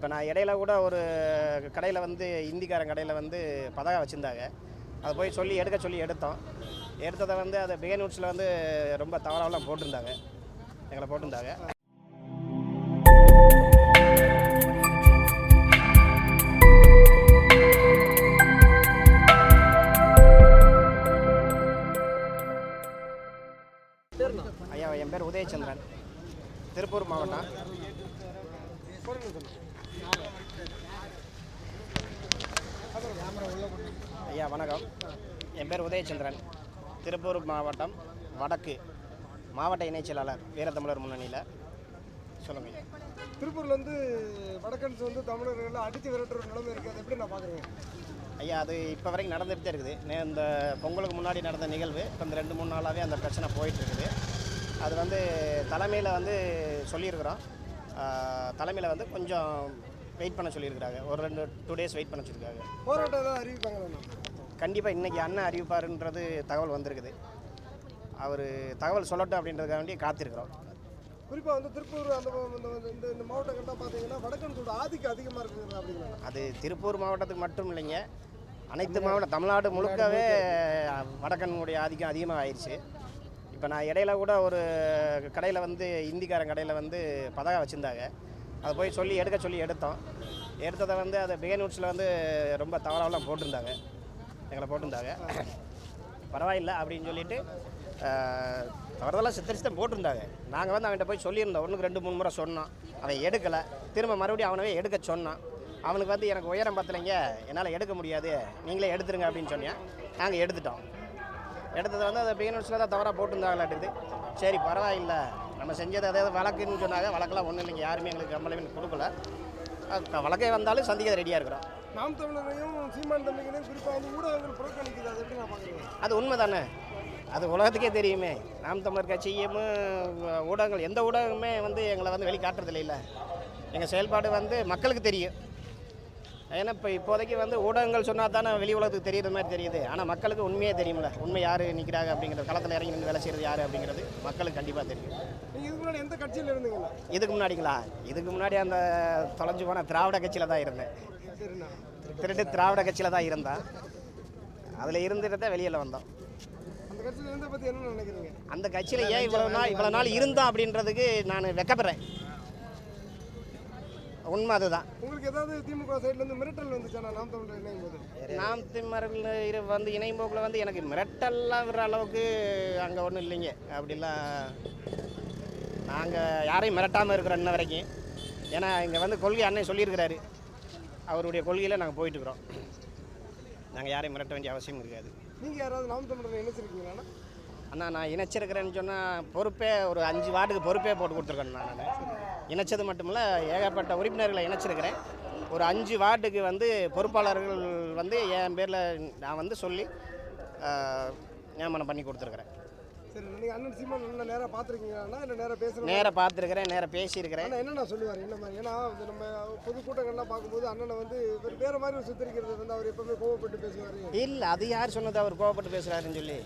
இப்போ நான் இடையில கூட ஒரு கடையில் வந்து இந்திக்காரன் கடையில் வந்து பதகா வச்சுருந்தாங்க. அதை போய் சொல்லி எடுக்க சொல்லி எடுத்தோம். எடுத்ததை வந்து அதை பிகே நூட்ஸில் வந்து ரொம்ப தவறாவெல்லாம் போட்டிருந்தாங்க. எங்களை போட்டிருந்தாங்க. என் பேர் உதயச்சந்திரன். திருப்பூர் மாவட்டம் வடக்கு. மாவட்ட இணைச் செயலாளர் வீரத்தமிழர் முன்னணியில். சொல்லுங்கள் திருப்பூர்ல இருந்து வடக்கன்ஸ் வந்து தமிழர்களை அடித்து விரட்டுற ஒரு நிலைமை இருக்குது எப்படி நான் பார்க்குறேன் ஐயா அது இப்போ வரைக்கும் நடந்துகிட்டு தான் இருக்குது. நே- இந்த பொங்கலுக்கு முன்னாடி நடந்த நிகழ்வு இப்போ இந்த ரெண்டு மூணு நாளாகவே அந்த பிரச்சனை போயிட்டு இருக்குது. அது வந்து தலைமையில் வந்து சொல்லியிருக்கிறோம். தலைமையில் வந்து கொஞ்சம் வெயிட் பண்ண சொல்லியிருக்கிறாங்க. ஒரு ரெண்டு டூ டேஸ் வெயிட் பண்ண சொல்லியிருக்காங்க. போராட்டம் ஏதாவது அறிவிப்பாங்களா? கண்டிப்பாக இன்றைக்கி அண்ணன் அறிவிப்பாருன்றது தகவல் வந்திருக்குது. அவர் தகவல் சொல்லட்டும் அப்படின்றதுக்காக வேண்டி காத்திருக்கிறோம். குறிப்பாக வந்து திருப்பூர் அந்த இந்த- இந்த- மாவட்டங்கள்லாம் பார்த்தீங்கன்னா வடக்கன்ஸோட ஆதிக்கம் அதிகமாக இருக்குது அப்படிங்கிறாங்க. அது திருப்பூர் மாவட்டத்துக்கு மட்டும் இல்லைங்க. அனைத்து மாவட்டம் தமிழ்நாடு முழுக்கவே வடக்கனுடைய ஆதிக்கம் அதிகமாக ஆயிடுச்சு இப்போ நான் இடையில கூட ஒரு கடையில் வந்து இந்திக்காரன் கடையில் வந்து பதகா வச்சுருந்தாங்க. அதை போய் சொல்லி எடுக்க சொல்லி எடுத்தோம். எடுத்ததை வந்து அதை பிகே நூட்ஸில் வந்து ரொம்ப தவறாவெல்லாம் போட்டிருந்தாங்க. எங்களை போட்டிருந்தாங்க. பரவாயில்லை அப்படின்னு சொல்லிட்டு தவறுதெல்லாம் தவறுதலா சித்தரிச்சு தான் போட்டிருந்தாங்க. நாங்கள் வந்து அவன்கிட்ட போய் சொல்லியிருந்தோம். ஒன்றுக்கு ரெண்டு மூணு முறை சொன்னோம் அவன் எடுக்கலை. திரும்ப மறுபடியும் அவனவே எடுக்க சொன்னான். அவனுக்கு வந்து எனக்கு உயரம் பத்தலைங்க. என்னால் எடுக்க முடியாது. நீங்களே எடுத்துருங்க அப்படின்னு சொன்னேன் நாங்கள் எடுத்துட்டோம். எடுத்தது வந்து அதை பிகினர்ஸில் தான் தவறாக போட்டிருந்தாங்களாட்டுது. சரி பரவாயில்ல. நம்ம செஞ்சது அதாவது வழக்குன்னு சொன்னாங்க. வழக்கெல்லாம் ஒன்றும் இல்லைங்க. யாருமே எங்களுக்கு கம்பளைமெண்ட் கொடுக்கல. வழக்கே வந்தாலும் சந்திக்க ரெடியாக இருக்கிறோம். நாம் தமிழரையும் சீமான் தம்பிகளையும் குறிப்பாக வந்து ஊடகங்கள் புறக்கணிக்குது. அதை எப்படி நான் பார்க்குறேன்? அது உண்மை தானே அது உலகத்துக்கே தெரியுமே. நாம் தமிழர் கட்சியும் ஊடகங்கள் எந்த ஊடகமே வந்து எங்களை வந்து வெளிக்காட்டுறதில்ல இல்லை. எங்கள் செயல்பாடு வந்து மக்களுக்கு தெரியும். ஏன்னா இப்போ இப்போதைக்கு வந்து ஊடகங்கள் சொன்னால் தானே வெளி உலகத்துக்கு தெரியுற மாதிரி தெரியுது. ஆனால் மக்களுக்கு உண்மையே தெரியும்ல. உண்மை யார் நிற்கிறாங்க அப்படிங்கிறது. களத்தில் இறங்கி நின்று வேலை செய்கிறது யார் அப்படிங்கிறது மக்களுக்கு கண்டிப்பாக தெரியும். இதுக்கு முன்னாடி எந்த கட்சியில் இருந்தீங்களா இதுக்கு முன்னாடிங்களா? இதுக்கு முன்னாடி அந்த தொலைஞ்சு போன திராவிட கட்சியில் தான் இருந்தேன். திருட்டு திராவிட கட்சியில் தான் இருந்தேன். அதில் இருந்துட்டு தான் வெளியில் வந்தோம். அந்த கட்சியில் ஏன் இவ்வளோ நாள் இவ்வளோ நாள் இருந்தோம் அப்படின்றதுக்கு நான் வெக்கப்படுறேன். உண்மை அதுதான். உங்களுக்கு ஏதாவது திமுக சைட்லேருந்து மிரட்டல் வந்துச்சாண்ணா நாம் தமிழர் இணையும் போது. நாம் வந்து இணையும் போக்கில் வந்து எனக்கு மிரட்டல்லாம் விடுற அளவுக்கு அங்கே ஒன்றும் இல்லைங்க. அப்படிலாம் நாங்கள் யாரையும் மிரட்டாமல் இருக்கிறோம் இன்ன வரைக்கும். ஏன்னா இங்கே வந்து கொள்கை அண்ணன் சொல்லியிருக்கிறாரு. அவருடைய கொள்கையில் நாங்கள் போயிட்டுருக்குறோம் நாங்கள் யாரையும் மிரட்ட வேண்டிய அவசியம் இருக்காது. நீங்கள் யாராவது நாம் தமிழரை இணைச்சிருக்கீங்களாண்ணா அண்ணா? நான் இணைச்சிருக்கிறேன்னு சொன்னால் பொறுப்பே ஒரு அஞ்சு வார்டுக்கு பொறுப்பே போட்டு கொடுத்துருக்கேன் நான். இணைச்சது மட்டுமில்ல ஏகப்பட்ட உறுப்பினர்களை இணைச்சிருக்கிறேன். ஒரு அஞ்சு வார்டுக்கு வந்து பொறுப்பாளர்கள் வந்து என் பேரில் நான் வந்து சொல்லி நியமனம் பண்ணி கொடுத்துருக்குறேன். சரி நீங்கள் அண்ணன் சீமான் நல்லா நேராக பார்த்துருக்கீங்களாண்ணா? இல்லை நேராக பேசுகிறேன் நேராக பார்த்துருக்கிறேன் நேராக பேசியிருக்கிறேன். என்னண்ணா சொல்லுவார்? என்ன மாதிரி? ஏன்னா நம்ம பொதுக்கூட்டங்கள்லாம் பார்க்கும்போது அண்ணனை வந்து வேற மாதிரி சித்தரிக்கிறது வந்து அவர் எப்பவுமே கோவப்பட்டு பேசுவார். இல்லை அது யார் சொன்னது? அவர் கோவப்பட்டு பேசுகிறாருன்னு சொல்லி.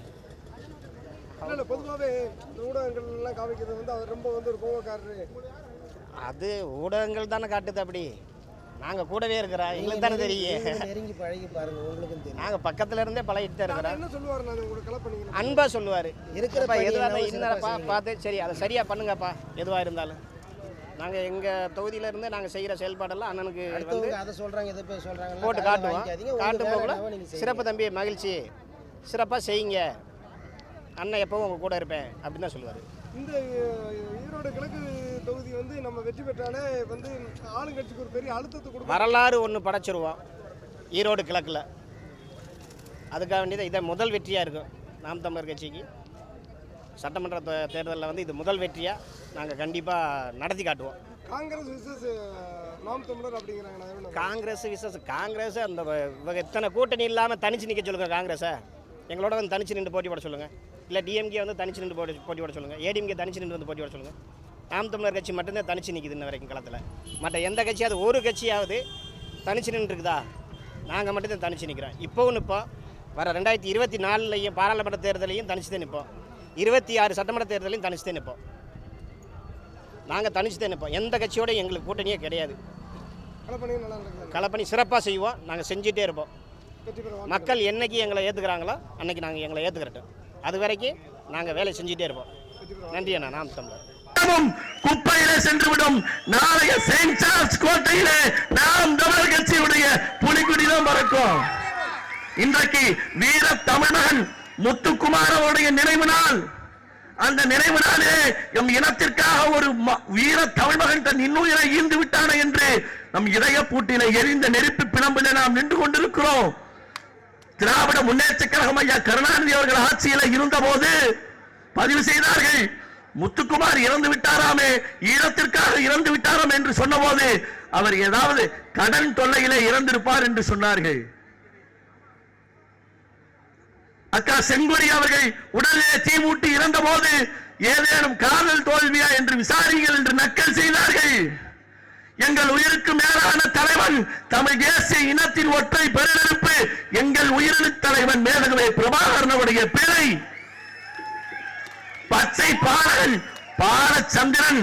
இல்லை பொதுவாகவே இந்த ஊடகங்கள்லாம் காமிக்கிறது வந்து அவர் ரொம்ப வந்து ஒரு கோவக்காரரு. அது ஊடகங்கள் தானே காட்டுது அப்படி. நாங்கள் கூடவே இருக்கிறோம் எங்களுக்கு தானே தெரியும் நெருங்கி பழகி பாருங்க உங்களுக்கும் தெரியும். நாங்கள் பக்கத்துல இருந்தே பழகிட்டு தான் இருக்கிறோம். என்ன சொல்லுவார் நான் உங்களுக்கு கலப்பு பண்ணீங்க அன்பா சொல்லுவார். இருக்கிற இருக்கிறப்ப எதுவாக என்னவோ இருந்தாலும் சிறப்பா பா பார்த்து சரி அதை சரியாக பண்ணுங்கப்பா எதுவாக இருந்தாலும். நாங்கள் எங்கள் தொகுதியில இருந்து நாங்கள் செய்கிற செயல்பாடெல்லாம் அண்ணனுக்கு வந்து அதை சொல்றாங்க இதை போய் சொல்றாங்க போட்டு காட்டுவோம். காட்டும் போகல நீங்க சிறப்பு தம்பி மகிழ்ச்சி. சிறப்பாக செய்யுங்க. அண்ணன் எப்பவும் உங்கள் கூட இருப்பேன் அப்படின்னு தான் சொல்லுவார். இந்த ஈரோடு கிழக்கு தொகுதி வந்து நம்ம வெற்றி பெற்றாலே வந்து ஆளுங்கட்சிக்கு ஒரு பெரிய அழுத்தத்தை கொடுக்கும். வரலாறு ஒன்று படைச்சிருவோம் ஈரோடு கிழக்கில். அதுக்காக வேண்டியது இதை முதல் வெற்றியாக இருக்கும் நாம் தமிழர் கட்சிக்கு. சட்டமன்ற தேர்தலில் வந்து இது முதல் வெற்றியாக நாங்கள் கண்டிப்பாக நடத்தி காட்டுவோம். காங்கிரஸ் விசஸ் நாம் தமிழர் அப்படிங்கிறாங்க காங்கிரஸ் விசஸ் காங்கிரஸ் அந்த இவங்க இத்தனை கூட்டணி இல்லாமல் தனிச்சு நிற்க சொல்லுங்க காங்கிரஸை. எங்களோட வந்து தனிச்சு நின்று போட்டி போட சொல்லுங்கள் இல்லை டிஎம்கே வந்து தனிச்சு நின்று போட்டி போட்டி போட சொல்லுங்கள் ஏடிஎம்கே தனிச்சு நின்று வந்து போட்டி போட சொல்லுங்கள் நாம் தமிழர் கட்சி மட்டும்தான் தனிச்சு நிற்கிது இன்ன வரைக்கும் களத்தில் மற்ற எந்த கட்சியாவது ஒரு கட்சியாவது தனிச்சு நின்று இருக்குதா நாங்கள் மட்டும்தான் தனிச்சு நிற்கிறோம் இப்போவும் நிற்போம். வர ரெண்டாயிரத்தி இருபத்தி நாலுலையும் பாராளுமன்ற தேர்தலையும் தனிச்சு தான் நிற்போம். இருபத்தி ஆறு சட்டமன்ற தேர்தலையும் தனிச்சு தான் நிற்போம். நாங்கள் தனிச்சு தான் நிற்போம். எந்த கட்சியோட எங்களுக்கு கூட்டணியே கிடையாது. களப்பணி சிறப்பாக செய்வோம். நாங்கள் செஞ்சுட்டே இருப்போம். மக்கள் என்னைக்கு எங்களை ஏற்றுக்கிறாங்களோ அன்னைக்கு நாங்கள் எங்களை ஏற்றுக்கிறோம் அது வரைக்கும் நாங்கள் வேலை செஞ்சுட்டே இருப்போம். நன்றி அண்ணா நாம் தமிழர் குப்பையிலே சென்றுவிடும். நாளைய செயின்ட் சார்ஸ் கோட்டையிலே நாம் தமிழர் கட்சியுடைய புலிகுடி தான் பறக்கும். இன்றைக்கு வீர தமிழன் முத்துக்குமாரோடைய நினைவு நாள். அந்த நினைவு நாளே எம் இனத்திற்காக ஒரு ம- வீர தமிழ்மகன் தன் இன்னுயிரை ஈந்து விட்டான என்று நம் இதய பூட்டினை எரிந்த நெருப்பு பிளம்பிலே நாம் நின்று கொண்டிருக்கிறோம். திராவிட முன்னேற்ற கழகம் ஐயா கருணாநிதி அவர்கள் ஆட்சியில் இருந்த போது பதிவு செய்தார்கள். முத்துக்குமார் இறந்து விட்டாராமே ஈழத்திற்காக இறந்து விட்டாராம் என்று சொன்னபோது அவர் ஏதாவது கடன் தொல்லையிலே இறந்திருப்பார் என்று சொன்னார்கள். அக்கா செங்கொடி அவர்கள் உடலிலே தீ மூட்டி இறந்த போது ஏதேனும் காதல் தோல்வியா என்று விசாரிங்கள் என்று எங்கள் உயிருக்கு மேலான தலைவன் தமிழ் தேசிய இனத்தின் ஒற்றை பெருநெருப்பு. எங்கள் உயிரின தலைவன் மேதகவே பிரபாகரனுடைய பிழை பச்சை பாலன் பாலச்சந்திரன்.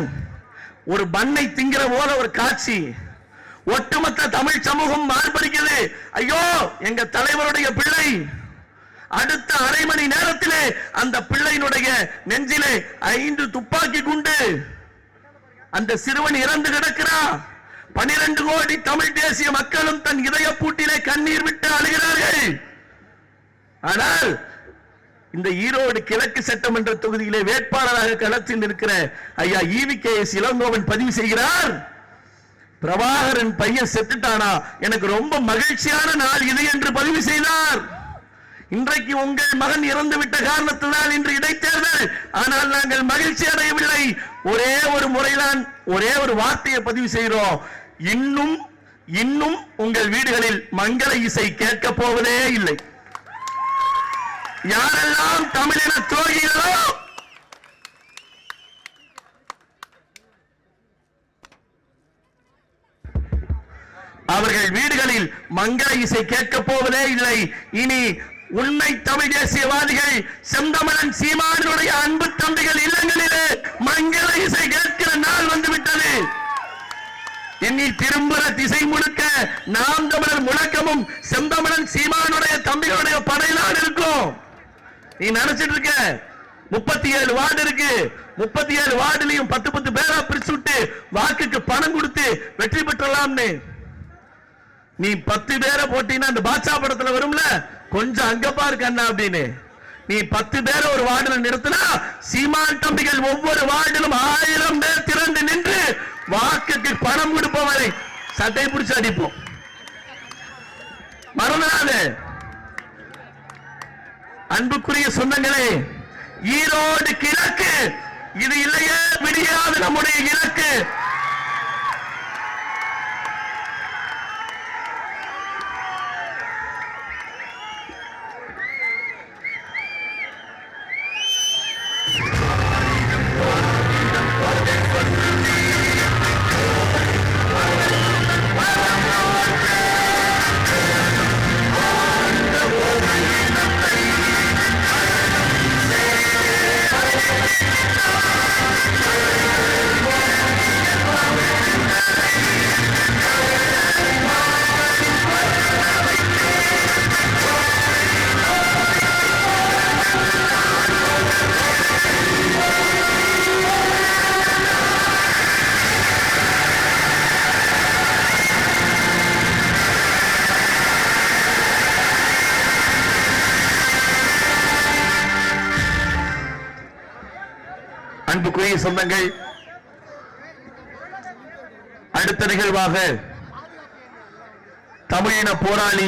ஒரு பண்ணை திங்கிற போல ஒரு காட்சி. ஒட்டுமொத்த தமிழ் சமூகம் மார்படிக்குது ஐயோ எங்க தலைவருடைய பிள்ளை. அடுத்த அரை மணி நேரத்திலே அந்த பிள்ளையினுடைய நெஞ்சிலே ஐந்து துப்பாக்கி குண்டு. அந்த சிறுவன் இறந்து கிடக்கிறான். பனிரெண்டு கோடி தமிழ் தேசிய மக்களும் தன் இதய பூட்டிலே கண்ணீர் விட்டு அழுகிறார்கள். ஆனால் இந்த ஈரோடு கிழக்கு சட்டமன்ற தொகுதியிலே வேட்பாளராக களத்தில் இருக்கிற ஐயா ஈவி கே எஸ் இளங்கோவன் பதிவு செய்கிறார். பிரபாகரன் பையன் செத்துட்டானா? எனக்கு ரொம்ப மகிழ்ச்சியான நாள் இது என்று பதிவு செய்தார். இன்றைக்கு உங்கள் மகன் இறந்து விட்ட காரணத்தினால் இன்று இடைத்தேர்தல். ஆனால் நாங்கள் மகிழ்ச்சி அடையவில்லை ஒரே ஒரு முறைதான் ஒரே ஒரு வார்த்தையை பதிவு செய்கிறோம். இன்னும் இன்னும் உங்கள் வீடுகளில் மங்கள இசை கேட்க போவதே இல்லை. யாரெல்லாம் தமிழின துரோகிகளோ? அவர்கள் வீடுகளில் மங்கள இசை கேட்க போவதே இல்லை. இனி உண்மை தமிழ் தேசியவாதிகள் செந்தமலன் சீமானுடைய அன்பு தம்பிகள் இல்லங்களிலே மங்கள இசை கேட்கிற நாள் வந்துவிட்டது இனி திரும்புற திசை முழுக்க நாம் தமிழர் முழக்கமும் செந்தமிழன் சீமானுடைய தம்பிகளுடைய படையிலான் இருக்கும். நீ நினைச்சிட்டு இருக்க முப்பத்தி ஏழு வார்டு இருக்கு. முப்பத்தி ஏழு வார்டுலையும் பத்து பத்து பேரா பிரிச்சு விட்டு வாக்குக்கு பணம் கொடுத்து வெற்றி பெற்றலாம்னு. நீ பத்து பேரை போட்டீங்கன்னா அந்த பாட்சா படத்துல வரும்ல? கொஞ்சம் அங்கப்பா இருக்கண்ணா அப்படின்னு. நீ பத்து பேர் ஒரு வார்டில் நிறுத்தினா சீமான் தம்பிகள் ஒவ்வொரு வார்டிலும் ஆயிரம் பேர் திரண்டு நின்று வாக்குக்கு பணம் கொடுப்பவரை சட்டை பிடிச்சு அடிப்போம். மறந்துடாதே. அன்புக்குரிய சொந்தங்களே ஈரோடு கிழக்கு இது இல்லையே விடியாது நம்முடைய இலக்கு சொந்தங்கள் அடுத்த நிகழ்வாக தமிழின போராளி